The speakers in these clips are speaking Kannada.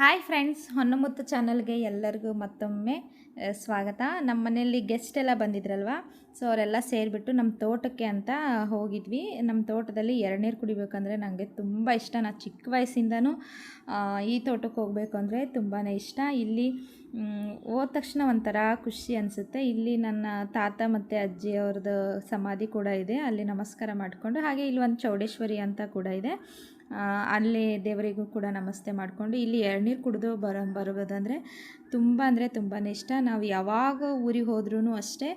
ಹಾಯ್ ಫ್ರೆಂಡ್ಸ್ ಹೊನ್ನಮುತ್ತು ಚಾನಲ್ಗೆ ಎಲ್ಲರಿಗೂ ಮತ್ತೊಮ್ಮೆ ಸ್ವಾಗತ. ನಮ್ಮ ಮನೆಯಲ್ಲಿ ಗೆಸ್ಟ್ ಎಲ್ಲ ಬಂದಿದ್ರಲ್ವ? ಸೊ ಅವರೆಲ್ಲ ಸೇರಿಬಿಟ್ಟು ನಮ್ಮ ತೋಟಕ್ಕೆ ಅಂತ ಹೋಗಿದ್ವಿ. ನಮ್ಮ ತೋಟದಲ್ಲಿ ಎಳ್ನೀರು ಕುಡಿಬೇಕಂದ್ರೆ ನನಗೆ ತುಂಬ ಇಷ್ಟ. ನಾನು ಚಿಕ್ಕ ವಯಸ್ಸಿಂದನೂ ಈ ತೋಟಕ್ಕೆ ಹೋಗಬೇಕು ಅಂದರೆ ತುಂಬಾ ಇಷ್ಟ. ಇಲ್ಲಿ ಹೋದ ತಕ್ಷಣ ಒಂಥರ ಖುಷಿ ಅನಿಸುತ್ತೆ. ಇಲ್ಲಿ ನನ್ನ ತಾತ ಮತ್ತು ಅಜ್ಜಿ ಅವ್ರದ್ದು ಸಮಾಧಿ ಕೂಡ ಇದೆ. ಅಲ್ಲಿ ನಮಸ್ಕಾರ ಮಾಡಿಕೊಂಡು, ಹಾಗೆ ಇಲ್ಲಿ ಒಂದು ಚೌಡೇಶ್ವರಿ ಅಂತ ಕೂಡ ಇದೆ. ಅಲ್ಲಿ ದೇವರಿಗೂ ಕೂಡ ನಮಸ್ತೆ ಮಾಡಿಕೊಂಡು ಇಲ್ಲಿ ಎಳ್ನೀರು ಕುಡಿದು ಬರೋ, ಬರುವುದಂದರೆ ತುಂಬ ಅಂದರೆ ತುಂಬಾ ಇಷ್ಟ. ನಾವು ಯಾವಾಗ ಊರಿಗೆ ಹೋದ್ರೂ ಅಷ್ಟೇ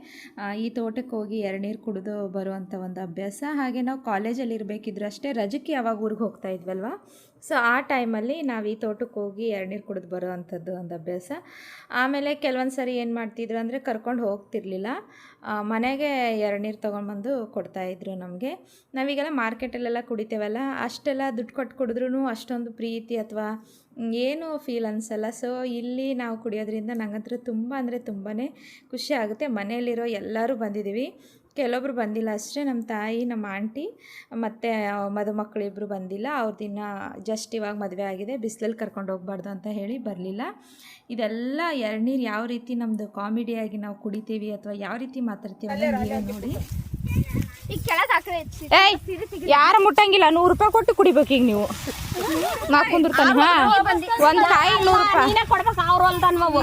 ಈ ತೋಟಕ್ಕೆ ಹೋಗಿ ಎಳ್ನೀರು ಕುಡಿದು ಬರುವಂಥ ಒಂದು ಅಭ್ಯಾಸ. ಹಾಗೆ ನಾವು ಕಾಲೇಜಲ್ಲಿ ಇರಬೇಕಿದ್ರು ಅಷ್ಟೇ ರಜಕ್ಕೆ ಯಾವಾಗ ಊರಿಗೆ ಹೋಗ್ತಾ ಇದ್ವಲ್ವ? ಸೊ ಆ ಟೈಮಲ್ಲಿ ನಾವು ಈ ತೋಟಕ್ಕೆ ಹೋಗಿ ಎಳ್ನೀರು ಕುಡಿದು ಬರುವಂಥದ್ದು ಒಂದು ಅಭ್ಯಾಸ. ಆಮೇಲೆ ಕೆಲವೊಂದು ಸರಿ ಏನು ಮಾಡ್ತಿದ್ರು ಅಂದರೆ ಕರ್ಕೊಂಡು ಹೋಗ್ತಿರ್ಲಿಲ್ಲ. ಮನೆಗೆ ಎಳ್ನೀರು ತೊಗೊಂಡ್ಬಂದು ಕೊಡ್ತಾಯಿದ್ರು ನಮಗೆ. ನಾವೀಗೆಲ್ಲ ಮಾರ್ಕೆಟಲ್ಲೆಲ್ಲ ಕುಡಿತೇವಲ್ಲ, ಅಷ್ಟೆಲ್ಲ ದುಡ್ಡು ಕೊಟ್ಟು ಕುಡಿದ್ರೂ ಅಷ್ಟೊಂದು ಪ್ರೀತಿ ಅಥವಾ ಏನು ಫೀಲ್ ಅನಿಸಲ್ಲ. ಸೊ ಇಲ್ಲಿ ನಾವು ಕುಡಿಯೋದ್ರಿಂದ ನಂಗಂತೂ ತುಂಬ ಅಂದರೆ ತುಂಬಾ ಖುಷಿ ಆಗುತ್ತೆ. ಮನೆಯಲ್ಲಿರೋ ಎಲ್ಲರೂ ಬಂದಿದ್ದೀವಿ. ಕೆಲವೊಬ್ರು ಬಂದಿಲ್ಲ ಅಷ್ಟೇ ನಮ್ಮ ತಾಯಿ ನಮ್ಮ ಆಂಟಿ, ಮತ್ತು ಮದುಮಕ್ಕಳಿಬ್ಬರು ಬಂದಿಲ್ಲ. ಅವ್ರದಿನ್ನ ಜಸ್ಟ್ ಇವಾಗ ಮದುವೆ ಆಗಿದೆ. ಬಿಸಿಲಲ್ಲಿ ಕರ್ಕೊಂಡು ಹೋಗ್ಬಾರ್ದು ಅಂತ ಹೇಳಿ ಬರಲಿಲ್ಲ. ಇದೆಲ್ಲ ಎರಡನೀರು ಯಾವ ರೀತಿ ನಮ್ಮದು ಕಾಮಿಡಿಯಾಗಿ ನಾವು ಕುಡಿತೀವಿ ಅಥವಾ ಯಾವ ರೀತಿ ಮಾತಾಡ್ತೀವಿ ನೋಡಿ. ಏಯ್ ಯಾರು ಮುಟ್ಟಂಗಿಲ್ಲ. ನೂರು ರೂಪಾಯಿ ಕೊಟ್ಟು ಕುಡಿಬೇಕು ಈಗ ನೀವು. ನಾ ಕುಂದಿರ್ತಾನೆ ಹಾ? ಒಂದ್ ಕಾಯಿ ನೂರು ರೂಪಾಯಿ.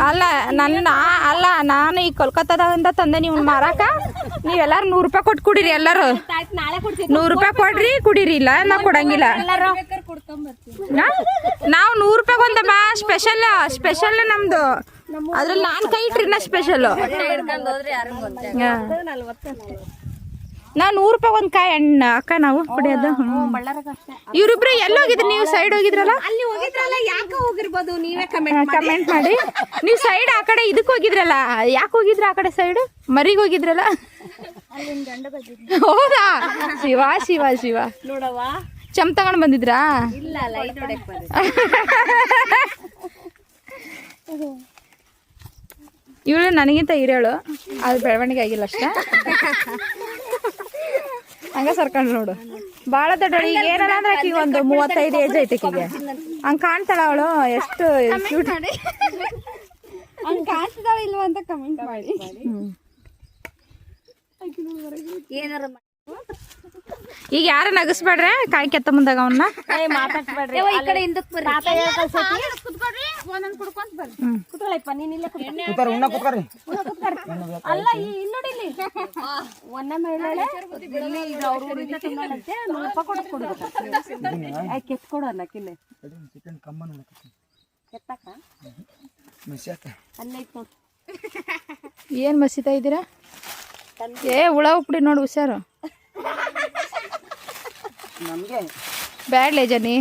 ಅಲ್ಲ ನನ್ನ ಅಲ್ಲ ನಾನು ಈ ಕೋಲ್ಕತ್ತಾದಿಂದ ತಂದೆ ನೀವು ಮಾರಾಕ? ನೀವೆಲ್ಲಾರು ನೂರು ರೂಪಾಯಿ ಕೊಟ್ಟು ಕುಡೀರಿ ಎಲ್ಲರೂ. ನೂರು ರೂಪಾಯಿ ಕೊಡ್ರಿ ಕುಡೀರಿ ಇಲ್ಲ ನಾ ಕೊಡಂಗಿಲ್ಲ? ನಾವು ನೂರು ರೂಪಾಯಿ ಒಂದಮ್ಮ ಸ್ಪೆಷಲ್ ಸ್ಪೆಷಲ್ ನಮ್ದು. ಅದ್ರಲ್ಲಿ ನಾನ್ ಕೈ ಇಟ್ರಿ ನಾ ಸ್ಪೆಷಲ್ ನಾ ನೂರು ರೂಪಾಯಿ ಒಂದ್ ಕಾಯಿ ಅಣ್ಣ ಅಕ್ಕ ನಾವು ಕುಡಿಯೋದು. ಇವ್ರಿಬ್ರು ಎಲ್ಲಿ ಹೋಗಿದ್ರಿ ನೀವು? ಸೈಡ್ ಹೋಗಿದ್ರಲ್ಲ? ಅಲ್ಲಿ ಹೋಗಿದ್ರಲ್ಲ ಯಾಕೆ ಹೋಗಿರ್ಬೋದು? ನೀವೇ ಕಮೆಂಟ್ ಕಮೆಂಟ್ ಮಾಡಿ. ನೀವು ಸೈಡ್ ಆ ಕಡೆ ಇದಕ್ಕೆ ಹೋಗಿದ್ರಲ್ಲ? ಯಾಕೆ ಹೋಗಿದ್ರ ಆ ಕಡೆ ಸೈಡ್ ಮರಿಗೆ ಹೋಗಿದ್ರಲ್ಲ? ಹೌದಾ? ಶಿವ ಶಿವ ಶಿವ. ನೋಡವ್ವ? ಚಮ್ ತಗೊಂಡ್ ಬಂದಿದ್ರಾ? ಇಲ್ಲ ಇವಳು ನನಗಿಂತ ಹಿರಿಯಳು ಅದು ಬೆಳವಣಿಗೆ ಆಗಿಲ್ಲ ಅಷ್ಟೇ. ಹಂಗ ಸರ್ಕೊಂಡ್ ನೋಡು. ಭಾಳ ದೊಡ್ಡ ಈಗ ಏನಲ್ಲ ಅಂದ್ರೆ ಆಕಿಗೆ ಒಂದು ಮೂವತ್ತೈದು ಏಜ್ ಐತೆ ಆಕಿಗೆ. ಹಂಗೆ ಕಾಣ್ತಾಳ ಅವಳು. ಎಷ್ಟು ಕ್ಯೂಟ್ ಹಂಗ ಕಾಣಿಸ್ತಾಳ ಇಲ್ವಾ ಅಂತ ಕಮೆಂಟ್ ಮಾಡಿ. ಏನಾರ ಈಗ ಯಾರು ನಗಸ್ಬೇಡ್ರೆ? ಕಾಯಿ ಕೆತ್ತ ಮುಂದಾಗ ಅವನ್ನ ಏನ್ ಮಸೀತಾ ಇದ್ದೀರಾ? ಏ ಹುಳ ಉಪ್ಪಿಡಿ ನೋಡು ಹುಷಾರು. ಬ್ಯಾಡ್ಲೆ ಜನಿ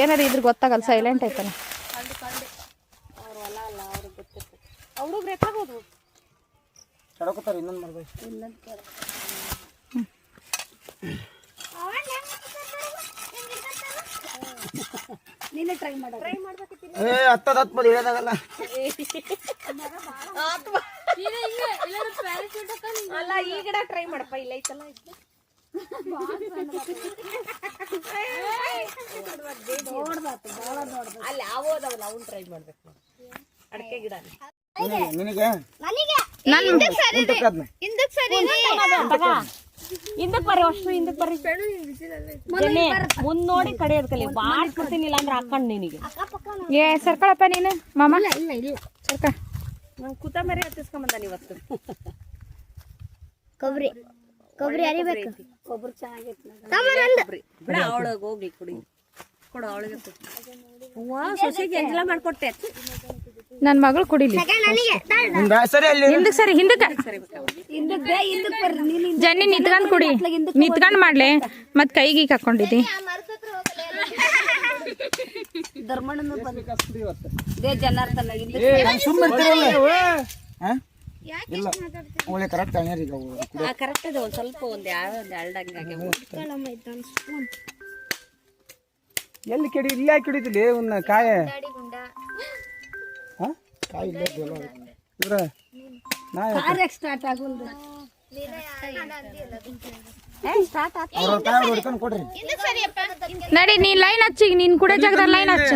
ಏನಾರ ಇದ್ರ ಗೊತ್ತಾಗಲ್ಲ ಸೈಲೆಂಟ್ ಐತಲ್ಲ ಟ್ರೈ ಮಾಡ. ಟ್ರೈ ಮಾಡ್ಬೇಕಿತ್ತು. ಏ ಹತ್ತದ ಹತ್ಬೋದು ಹೇಳೋದಾಗಲ್ಲ. ಅಲ್ಲ ಈ ಗಿಡ ಟ್ರೈ ಮಾಡಪ್ಪ ಇಲ್ಲ ಐತಲ್ಲ ಐತೆ ಅಲ್ಲಿ ಆಗೋದವಲ್ಲ ಅವನ್ ಟ್ರೈ ಮಾಡ್ಬೇಕು ಅಡಕೆ ಗಿಡ ನಿನಗೆ ಹಿಂದಕ್ ಬರ್ರಿ ಅಷ್ಟು ಹಿಂದಕ್ ಬರ್ರಿ. ಜನಿ, ಮುಂದ್ ನೋಡಿ ಕಡಿಯೋದ್ ಕಲಿ. ಬಾಳ್ ಕೊಡ್ತೀನಿಲ್ಲ ಅಂದ್ರೆ ಹಾಕೊಂಡ್ ನಿನಗೆ. ಏ ಸರ್ಕಳಪ್ಪ ನೀನು ಮಾಮ. ಸರ್ಕ. ನಂಗೆ ಕುತಂಬರಿ ಹತ್ತಿಸ್ಕೊಂಬಂದಾನ ಇವತ್ತು. ಕೊಬ್ಬರಿ ಕೊಬ್ಬರಿ ಅರಿಬೇಕು. ಕೊಬ್ಬರಿ ಚೆನ್ನಾಗೈತಿ ಬಿಡ ಅವಳಗ್ ಹೋಗ್ಲಿ ಕುಡಿ. ಕೊಡು ಅವಳಿಗೆ ಹೂವ ಸೊಸೆಗೆ ಎಂಜಲ ಮಾಡ್ಕೊಟ್ಟೆ? ನನ್ನ ಮಗಳು ಕುಡಿಲಿ. ನಿನ್ ಬ್ಯಾ- ಸರಿ ಹಿಂದಕ್ಕೆ. ಹಿಂದಕ್ ಸರಿ ಹಿಂದಕ್ಕ ಜನ್ನಿ ನಿಂತ್ಕೊಂಡ್ ಕುಡಿ. ನಿಂತ್ಕೊಂಡ್ ಮಾಡ್ಲೆ. ಮತ್ ಕೈಗೆ ಹಾಕೊಂಡಿದ್ದಿ ಧರ್ಮಣ್ಣನ ಜನಾರ್ದನ? ಇಲ್ಲ ಒಳ್ಳೆ ಕರೆಕ್ಟ್ ಅವು ಕುಡಿ- ಕರೆಕ್ಟ್ ಇದೆ ಒಂದು ಸ್ವಲ್ಪ ಒಂದು ಯಾವ ಒಂದು ಎಲ್ಲಿ ಕೆಡಿ ಇಲ್ಲ ಕಿಡಿದಿಲ್ಲ ಒಂದು ಕಾಯ ಹಾ? ಕಾಯಿ ಇಲ್ಲೇ. ಇವ್ರ ನಾ ಸ್ಟಾರ್ಟ್ ಆಗೋಲ್ದು ನಡಿ ನೀ ಲೈನ್ ಹಚ್ಚಿ ನೀನ್ ಕೂಡ ಜಾಗದಲ್ಲಿ ಲೈನ್ ಹಚ್ಚ.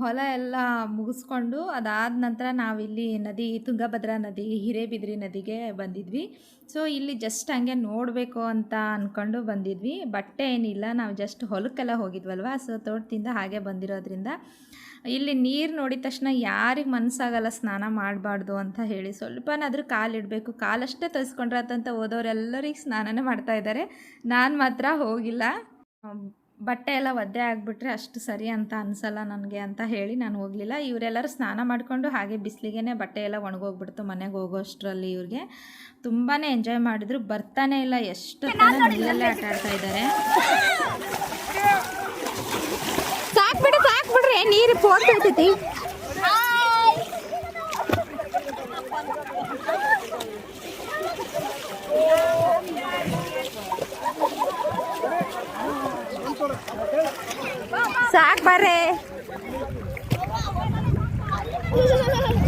ಹೊಲ ಎಲ್ಲ ಮುಗಿಸ್ಕೊಂಡು ಅದಾದ ನಂತರ ನಾವಿಲ್ಲಿ ನದಿ ತುಂಗಭದ್ರಾ ನದಿ ಹಿರೇಬಿದ್ರಿ ನದಿಗೆ ಬಂದಿದ್ವಿ. ಸೊ ಇಲ್ಲಿ ಜಸ್ಟ್ ಹಂಗೆ ನೋಡಬೇಕು ಅಂತ ಅಂದ್ಕೊಂಡು ಬಂದಿದ್ವಿ. ಬಟ್ಟೆ ಏನಿಲ್ಲ ನಾವು ಜಸ್ಟ್ ಹೊಲಕ್ಕೆಲ್ಲ ಹೋಗಿದ್ವಲ್ವ? ಸೊ ತೋಟದಿಂದ ಹಾಗೆ ಬಂದಿರೋದ್ರಿಂದ. ಇಲ್ಲಿ ನೀರು ನೋಡಿದ ತಕ್ಷಣ ಯಾರಿಗೆ ಮನಸ್ಸಾಗಲ್ಲ ಸ್ನಾನ ಮಾಡಬಾರ್ದು ಅಂತ ಹೇಳಿ. ಸ್ವಲ್ಪನಾದರೂ ಕಾಲಿಡಬೇಕು ಕಾಲಷ್ಟೇ ತರಿಸ್ಕೊಂಡ್ರತ್ತಂತ ಹೋದವರೆಲ್ಲರಿಗೆ ಸ್ನಾನನೇ ಮಾಡ್ತಾ ಇದ್ದಾರೆ ನಾನು ಮಾತ್ರ ಹೋಗಿಲ್ಲ. ಬಟ್ಟೆ ಎಲ್ಲ ಒದ್ದೆ ಆಗಿಬಿಟ್ರೆ ಅಷ್ಟು ಸರಿ ಅಂತ ಅನಿಸಲ್ಲ ನನಗೆ ಅಂತ ಹೇಳಿ ನಾನು ಹೋಗಲಿಲ್ಲ. ಇವರೆಲ್ಲರೂ ಸ್ನಾನ ಮಾಡಿಕೊಂಡು ಹಾಗೆ ಬಿಸಿಲಿಗೆ ಬಟ್ಟೆ ಎಲ್ಲ ಒಣಗೋಗ್ಬಿಡ್ತು ಮನೆಗೆ ಹೋಗೋ ಅಷ್ಟರಲ್ಲಿ ಇವ್ರಿಗೆ. ತುಂಬಾ ಎಂಜಾಯ್ ಮಾಡಿದ್ರು. ಬರ್ತಾನೆ ಇಲ್ಲ. ಎಷ್ಟು ಆಟ ಆಡ್ತಾ ಇದ್ದಾರೆ ಬಿಡ್ರಿ ನೀರು ಫೋನ್ ಬೀಳ್ತೈತಿ ಸಾಕ್ ಬರ್ರಿ.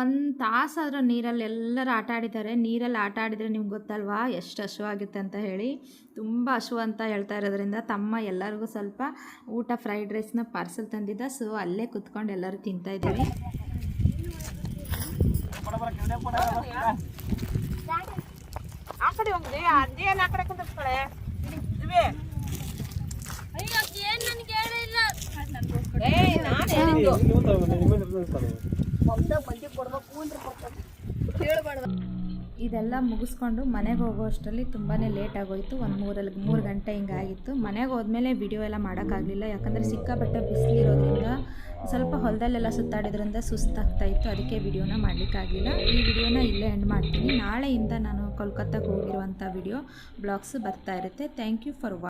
ಒಂದು ತಾಸಾದರೂ ನೀರಲ್ಲಿ ಎಲ್ಲರೂ ಆಟ ಆಡಿದ್ದಾರೆ. ನೀರಲ್ಲಿ ಆಟ ಆಡಿದರೆ ನಿಮ್ಗೆ ಗೊತ್ತಲ್ವಾ? ಎಷ್ಟು ಹಸುವಾಗುತ್ತೆ ಅಂತ ಹೇಳಿ. ತುಂಬ ಹಸು ಅಂತ ಹೇಳ್ತಾ ಇರೋದ್ರಿಂದ ತಮ್ಮ ಎಲ್ಲರಿಗೂ ಸ್ವಲ್ಪ ಊಟ ಫ್ರೈಡ್ ರೈಸ್ನ ಪಾರ್ಸೆಲ್ ತಂದಿದ್ದ. ಸೊ ಅಲ್ಲೇ ಕುತ್ಕೊಂಡು ಎಲ್ಲರೂ ತಿಂತಾ ಇದ್ದೀವಿ ಇದೆಲ್ಲ ಮುಗಿಸ್ಕೊಂಡು ಮನೆಗೆ ಹೋಗೋ ಅಷ್ಟರಲ್ಲಿ ತುಂಬಾ ಲೇಟ್ ಆಗೋಯ್ತು. ಒಂದು ಮೂರಲ್ಲಿ ಮೂರು ಗಂಟೆ ಹಿಂಗಾಗಿತ್ತು ಮನೆಗೆ ಹೋದ್ಮೇಲೆ ವಿಡಿಯೋ ಎಲ್ಲ ಮಾಡೋಕ್ಕಾಗಲಿಲ್ಲ. ಯಾಕಂದರೆ ಸಿಕ್ಕಾಪಟ್ಟೆ ಬಿಸಿಲಿರೋದ್ರಿಂದ ಸ್ವಲ್ಪ ಹೊಲದಲ್ಲೆಲ್ಲ ಸುತ್ತಾಡಿದ್ರಿಂದ ಸುಸ್ತಾಗ್ತಾ ಇತ್ತು. ಅದಕ್ಕೆ ವಿಡಿಯೋನ ಮಾಡಲಿಕ್ಕಾಗಲಿಲ್ಲ. ಈ ವಿಡಿಯೋನ ಇಲ್ಲೇ ಎಂಡ್ ಮಾಡ್ತೀನಿ. ನಾಳೆಯಿಂದ ನಾನು ಕೋಲ್ಕತ್ತಾಗೆ ಹೋಗಿರುವಂಥ ವಿಡಿಯೋ ಬ್ಲಾಗ್ಸ್ ಬರ್ತಾ ಇರುತ್ತೆ. ಥ್ಯಾಂಕ್ ಯು ಫಾರ್ ವಾ